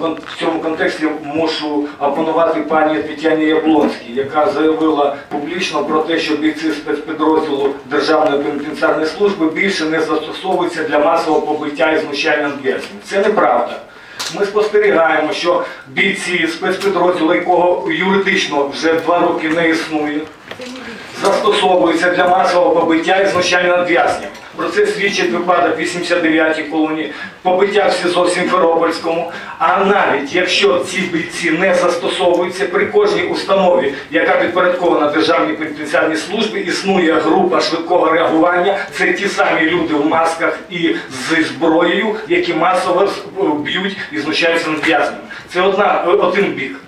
В цьому контексті мушу опонувати пані Тетяні Яблонській, яка заявила публічно про те, що бійці спецпідрозділу Державної пенітенціарної служби більше не застосовуються для масового побиття і знущання над. Це неправда. Ми спостерігаємо, що бійці спецпідрозділу, якого юридично вже два роки не існує, застосовуються для масового побиття і знущання над в'язнями. Про це свідчить випадок 89-й колонії, побиття в СІЗО Сімферопольському. А навіть якщо ці бійці не застосовуються при кожній установі, яка підпорядкована Державній пенітенціарній службі, існує група швидкого реагування. Це ті самі люди в масках і зі зброєю, які масово б'ють і знущаються над в'язнями. Це одна, один бік.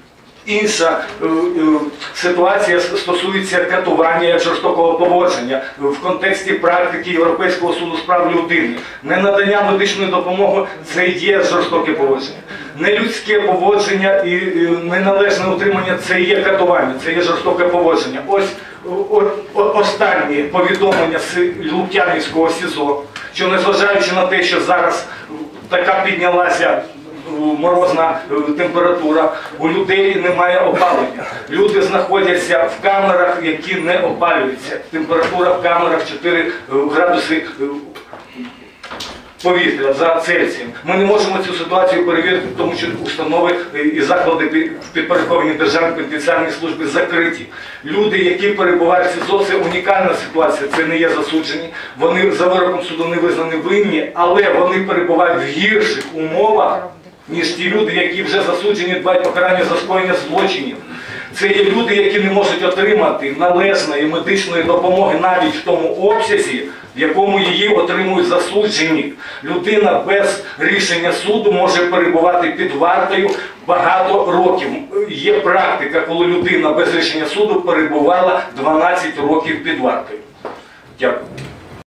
Інша е, е, ситуація стосується катування жорстокого поводження в контексті практики Європейського суду з прав людини. Ненадання медичної допомоги це є жорстоке поводження. Нелюдське поводження і е, неналежне утримання це є катування, це є жорстоке поводження. Ось останні повідомлення з Лук'янівського СІЗО, що незважаючи на те, що зараз така піднялася морозна е, температура, у людей немає опалення. Люди знаходяться в камерах, які не опалюються. Температура в камерах 4 градуси е, повітря за Цельсієм. Ми не можемо цю ситуацію перевірити, тому що установи е, і заклади під- підпорядковані Державній пенітенціарній службі закриті. Люди, які перебувають в СІЗО, це унікальна ситуація, це не є засуджені. Вони за вироком суду не визнані винні, але вони перебувають в гірших умовах, ніж ті люди, які вже засуджені дбають покарання за скоєння злочинів. Це є люди, які не можуть отримати належної медичної допомоги навіть в тому обсязі, в якому її отримують засуджені. Людина без рішення суду може перебувати під вартою багато років. Є практика, коли людина без рішення суду перебувала 12 років під вартою. Дякую.